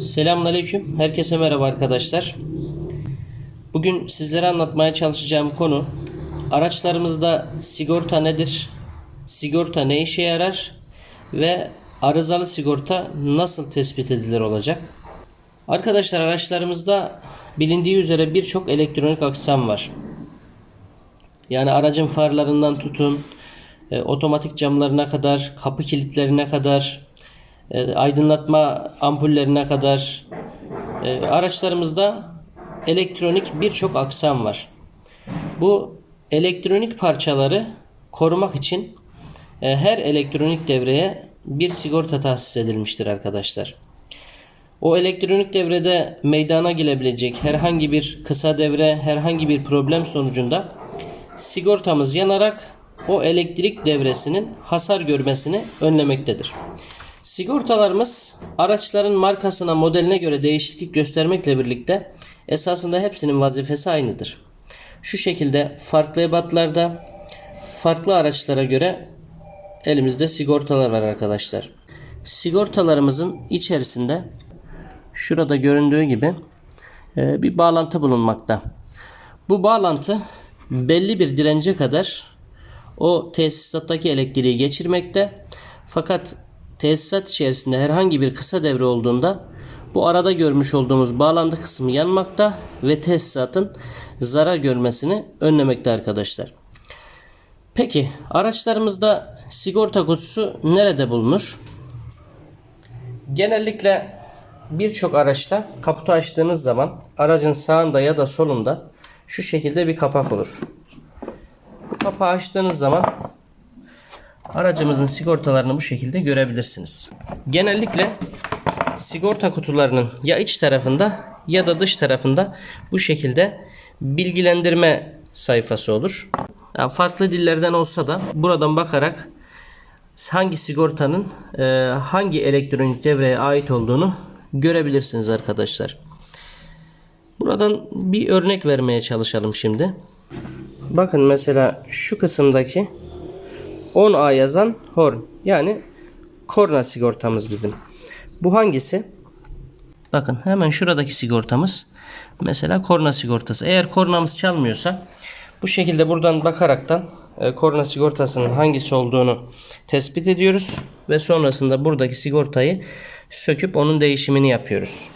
Selamünaleyküm. Herkese merhaba arkadaşlar. Bugün sizlere anlatmaya çalışacağım konu araçlarımızda sigorta nedir? Sigorta ne işe yarar? Ve arızalı sigorta nasıl tespit edilir olacak? Arkadaşlar araçlarımızda bilindiği üzere birçok elektronik aksam var. Yani aracın farlarından tutun, e, otomatik camlarına kadar, kapı kilitlerine kadar, e, aydınlatma ampullerine kadar e, araçlarımızda elektronik birçok aksam var. Bu elektronik parçaları korumak için e, her elektronik devreye bir sigorta tahsis edilmiştir arkadaşlar. O elektronik devrede meydana gelebilecek herhangi bir kısa devre, herhangi bir problem sonucunda sigortamız yanarak o elektrik devresinin hasar görmesini önlemektedir. Sigortalarımız araçların markasına, modeline göre değişiklik göstermekle birlikte esasında hepsinin vazifesi aynıdır. Şu şekilde farklı ebatlarda, farklı araçlara göre elimizde sigortalar var arkadaşlar. Sigortalarımızın içerisinde şurada göründüğü gibi e, bir bağlantı bulunmakta. Bu bağlantı belli bir dirence kadar o tesisattaki elektriği geçirmekte. Fakat tesisat içerisinde herhangi bir kısa devre olduğunda bu arada görmüş olduğumuz bağlantı kısmı yanmakta ve tesisatın zarar görmesini önlemekte arkadaşlar. Peki araçlarımızda sigorta kutusu nerede bulunur? Genellikle birçok araçta kaputu açtığınız zaman aracın sağında ya da solunda şu şekilde bir kapak olur. Kapağı açtığınız zaman aracımızın sigortalarını bu şekilde görebilirsiniz. Genellikle sigorta kutularının ya iç tarafında ya da dış tarafında bu şekilde bilgilendirme sayfası olur. Yani farklı dillerden olsa da buradan bakarak hangi sigortanın e, hangi elektronik devreye ait olduğunu görebilirsiniz arkadaşlar. Buradan bir örnek vermeye çalışalım şimdi. Bakın mesela şu kısımdaki 10A yazan horn. Yani korna sigortamız bizim. Bu hangisi? Bakın hemen şuradaki sigortamız. Mesela korna sigortası. Eğer kornamız çalmıyorsa bu şekilde buradan bakaraktan e, korna sigortasının hangisi olduğunu tespit ediyoruz. Ve sonrasında buradaki sigortayı söküp onun değişimini yapıyoruz.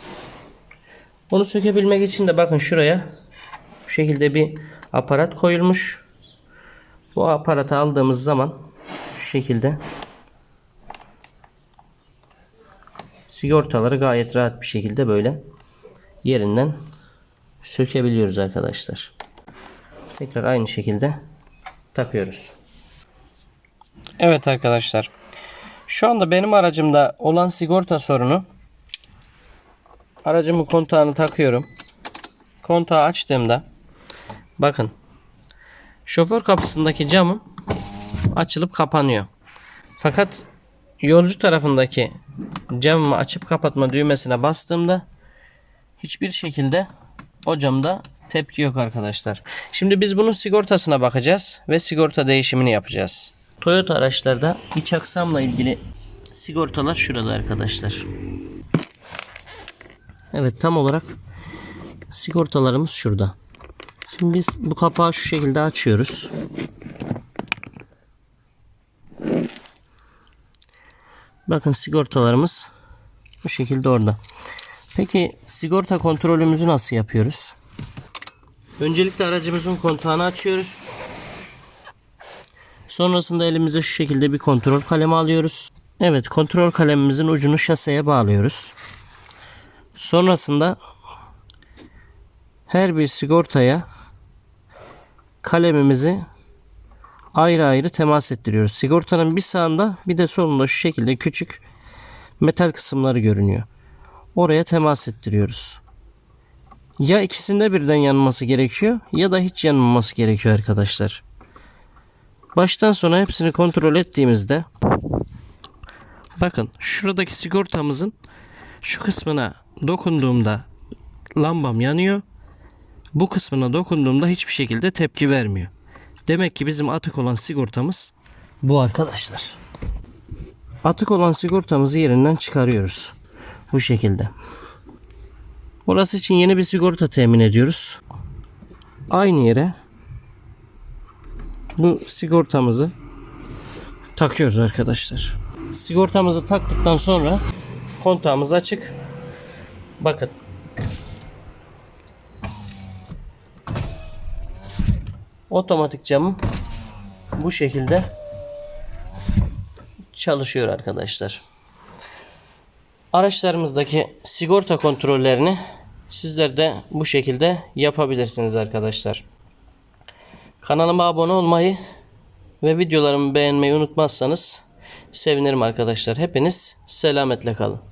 Bunu sökebilmek için de bakın şuraya bu şekilde bir aparat koyulmuş. Bu aparatı aldığımız zaman şu şekilde sigortaları gayet rahat bir şekilde böyle yerinden sökebiliyoruz arkadaşlar. Tekrar aynı şekilde takıyoruz. Evet arkadaşlar. Şu anda benim aracımda olan sigorta sorunu aracımın kontağını takıyorum. Kontağı açtığımda bakın şoför kapısındaki camım açılıp kapanıyor. Fakat yolcu tarafındaki camımı açıp kapatma düğmesine bastığımda hiçbir şekilde o camda tepki yok arkadaşlar. Şimdi biz bunun sigortasına bakacağız ve sigorta değişimini yapacağız. Toyota araçlarda iç aksamla ilgili sigortalar şurada arkadaşlar. Evet tam olarak sigortalarımız şurada. Şimdi biz bu kapağı şu şekilde açıyoruz. Bakın sigortalarımız bu şekilde orada. Peki sigorta kontrolümüzü nasıl yapıyoruz? Öncelikle aracımızın kontağını açıyoruz. Sonrasında elimize şu şekilde bir kontrol kalemi alıyoruz. Evet kontrol kalemimizin ucunu şaseye bağlıyoruz. Sonrasında her bir sigortaya kalemimizi ayrı ayrı temas ettiriyoruz. Sigortanın bir sağında bir de solunda şu şekilde küçük metal kısımları görünüyor. Oraya temas ettiriyoruz. Ya ikisinde birden yanması gerekiyor ya da hiç yanmaması gerekiyor arkadaşlar. Baştan sona hepsini kontrol ettiğimizde bakın şuradaki sigortamızın şu kısmına dokunduğumda lambam yanıyor. Bu kısmına dokunduğumda hiçbir şekilde tepki vermiyor. Demek ki bizim atık olan sigortamız bu arkadaşlar. Atık olan sigortamızı yerinden çıkarıyoruz. Bu şekilde. Orası için yeni bir sigorta temin ediyoruz. Aynı yere bu sigortamızı takıyoruz arkadaşlar. Sigortamızı taktıktan sonra kontağımız açık. Bakın. Otomatik camım bu şekilde çalışıyor arkadaşlar. Araçlarımızdaki sigorta kontrollerini sizler de bu şekilde yapabilirsiniz arkadaşlar. Kanalıma abone olmayı ve videolarımı beğenmeyi unutmazsanız sevinirim arkadaşlar. Hepiniz selametle kalın.